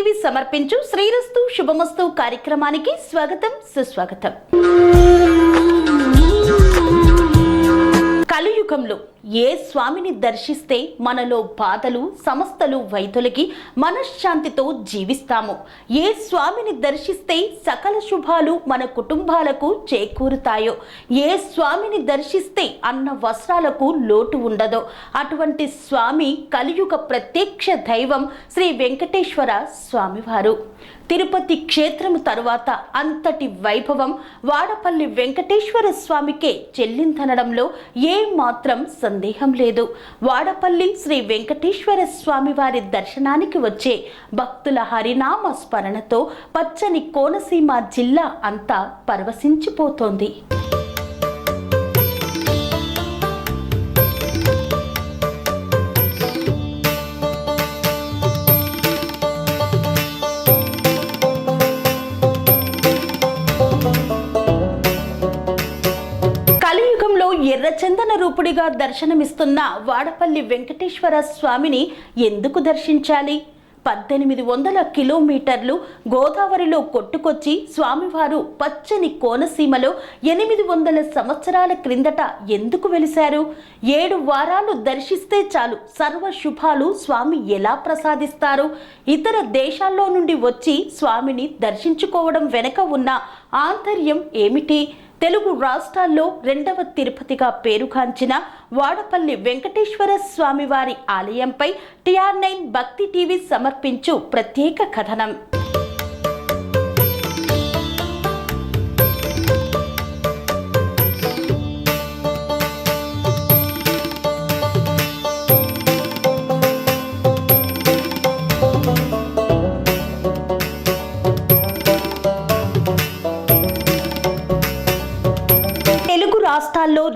TV సమర్పించు శ్రీరస్తు శుభమస్తు కార్యక్రమానికి స్వాగతం సుస్వాగతం. కలియుగంలో ఏ స్వామిని దర్శిస్తే మనలో బాధలు సమస్తలు వైదొలిగి మనశ్శాంతితో జీవిస్తాము. ఏ స్వామిని దర్శిస్తే సకల శుభాలు మన కుటుంబాలకు చేకూరుతాయో. ఏ స్వామిని దర్శిస్తే అన్న వస్త్రాలకు లోటు ఉండదో. అటువంటి స్వామి కలియుగ ప్రత్యక్ష దైవం శ్రీ వెంకటేశ్వర స్వామివారు. తిరుపతి క్షేత్రము తరువాత అంతటి వైభవం వాడపల్లి వెంకటేశ్వర స్వామికే చెల్లిందనడంలో ఏ మాత్రం సందేహం లేదు. వాడపల్లి శ్రీ వెంకటేశ్వర స్వామి వారి దర్శనానికి వచ్చే భక్తుల హరినామ స్మరణతో పచ్చని కోనసీమ జిల్లా అంతా పరవశించిపోతోంది. ఎర్రచందన రూపుడిగా దర్శనమిస్తున్న వాడపల్లి వెంకటేశ్వర స్వామిని ఎందుకు దర్శించాలి? పద్దెనిమిది వందల కిలోమీటర్లు గోదావరిలో కొట్టుకొచ్చి స్వామివారు పచ్చని కోనసీమలో ఎనిమిది వందల సంవత్సరాల క్రిందట ఎందుకు వెలిశారు? ఏడు వారాలు దర్శిస్తే చాలు సర్వ శుభాలు స్వామి ఎలా ప్రసాదిస్తారు? ఇతర దేశాల్లో నుండి వచ్చి స్వామిని దర్శించుకోవడం వెనక ఉన్న ఆంతర్యం ఏమిటి? తెలుగు రాష్ట్రాల్లో రెండవ తిరుపతిగా పేరుగాంచిన వాడపల్లి వెంకటేశ్వర స్వామివారి ఆలయంపై టిఆర్ నైన్ భక్తి టీవీ సమర్పించు ప్రత్యేక కథనం.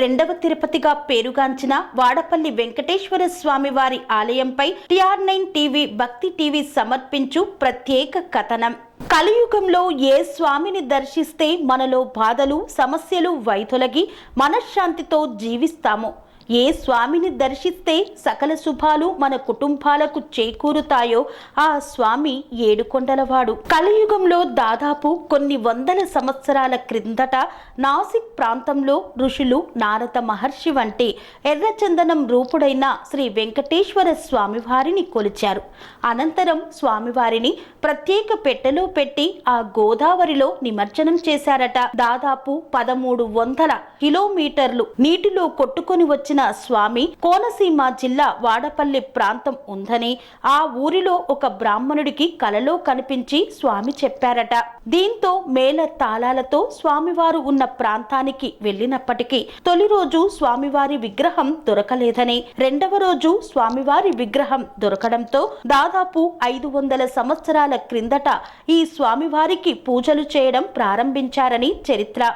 రెండవ తిరుపతిగా పేరుగాంచిన వాడపల్లి వెంకటేశ్వర స్వామి వారి ఆలయంపై TR nine TV Bhakti TV సమర్పించు ప్రత్యేక కథనం. కలియుగంలో ఏ స్వామిని దర్శిస్తే మనలో బాధలు సమస్యలు వైతొలగి మనశ్శాంతితో జీవిస్తాము. ఏ స్వామిని దర్శిస్తే సకల శుభాలు మన కుటుంబాలకు చేకూరుతాయో ఆ స్వామి ఏడుకొండలవాడు. కలియుగంలో దాదాపు కొన్ని వందల సంవత్సరాల క్రిందట నాసిక్ ప్రాంతంలో ఋషులు నారద మహర్షి వంటి ఎర్రచందనం రూపుడైన శ్రీ వెంకటేశ్వర స్వామివారిని కొలిచారు. అనంతరం స్వామివారిని ప్రత్యేక పెట్టెలో పెట్టి ఆ గోదావరిలో నిమజ్జనం చేశారట. దాదాపు పదమూడు వందల కిలోమీటర్లు నీటిలో కొట్టుకొని వచ్చిన స్వామి కోనసీమ జిల్లా వాడపల్లి ప్రాంతం ఉందని ఆ ఊరిలో ఒక బ్రాహ్మణుడికి కలలో కనిపించి స్వామి చెప్పారట. దీంతో మేళ తాళాలతో స్వామివారు ఉన్న ప్రాంతానికి వెళ్ళినప్పటికీ తొలి రోజు స్వామివారి విగ్రహం దొరకలేదని రెండవ రోజు స్వామివారి విగ్రహం దొరకడంతో దాదాపు ఐదు వందల సంవత్సరాల క్రిందట ఈ స్వామివారికి పూజలు చేయడం ప్రారంభించారని చరిత్ర.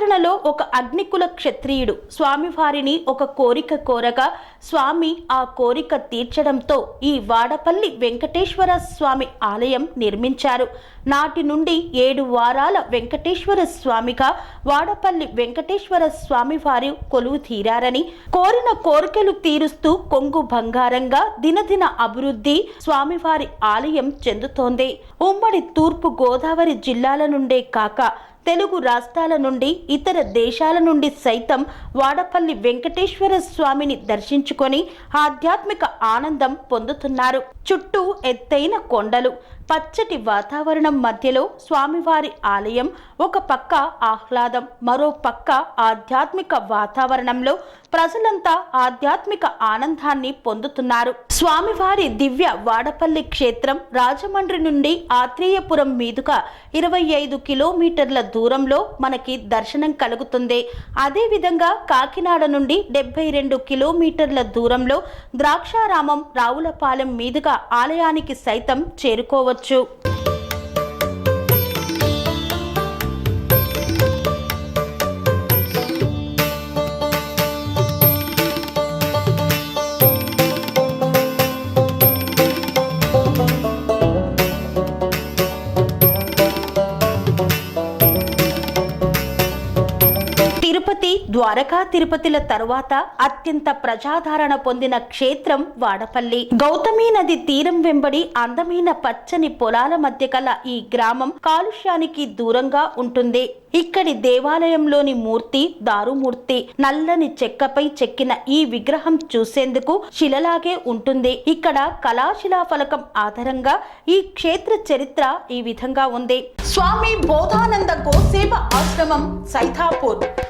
ఆచరణలో ఒక అగ్నికుల క్షత్రియుడు. స్వామివారిని ఒక కోరిక కోరగా స్వామి ఆ కోరిక తీర్చడంతో ఈ వాడపల్లి వెంకటేశ్వర స్వామి ఆలయం నిర్మించారు. నాటి నుండి ఏడు వారాల వెంకటేశ్వర స్వామిగా వాడపల్లి వెంకటేశ్వర స్వామివారి కొలువు తీరారని కోరిన కోరికలు తీరుస్తూ కొంగు బంగారంగా దినదిన అభివృద్ధి స్వామివారి ఆలయం చెందుతోంది. ఉమ్మడి తూర్పు గోదావరి జిల్లాల నుండే కాక తెలుగు రాష్ట్రాల నుండి ఇతర దేశాల నుండి సైతం వాడపల్లి వెంకటేశ్వర స్వామిని దర్శించుకొని ఆధ్యాత్మిక ఆనందం పొందుతున్నారు. చుట్టూ ఎత్తైన కొండలు. పచ్చటి వాతావరణం మధ్యలో స్వామివారి ఆలయం ఒక పక్క ఆహ్లాదం మరో పక్క ఆధ్యాత్మిక వాతావరణంలో ప్రజలంతా ఆధ్యాత్మిక ఆనందాన్ని పొందుతున్నారు. స్వామివారి దివ్య వాడపల్లి క్షేత్రం రాజమండ్రి నుండి ఆత్రేయపురం మీదుగా ఇరవై ఐదు కిలోమీటర్ల దూరంలో మనకి దర్శనం కలుగుతుంది. అదేవిధంగా కాకినాడ నుండి డెబ్బై రెండు కిలోమీటర్ల దూరంలో ద్రాక్షారామం రావులపాలెం మీదుగా ఆలయానికి సైతం చేరుకోవచ్చు. ద్వారకా తిరుపతిల తరువాత అత్యంత ప్రజాదరణ పొందిన క్షేత్రం వాడపల్లి. గౌతమి నది తీరం వెంబడి అందమైన పచ్చని పొలాల మధ్య గల ఈ గ్రామం కాలుష్యానికి దూరంగా ఉంటుంది. ఇక్కడి దేవాలయంలోని మూర్తి దారుమూర్తి నల్లని చెక్కపై చెక్కిన ఈ విగ్రహం చూసేందుకు శిలలాగే ఉంటుంది. ఇక్కడ కళాశిలా ఫలకం ఆధారంగా ఈ క్షేత్ర చరిత్ర ఈ విధంగా ఉంది. స్వామి బోధానంద గోసేవ ఆశ్రమం సైథాపూర్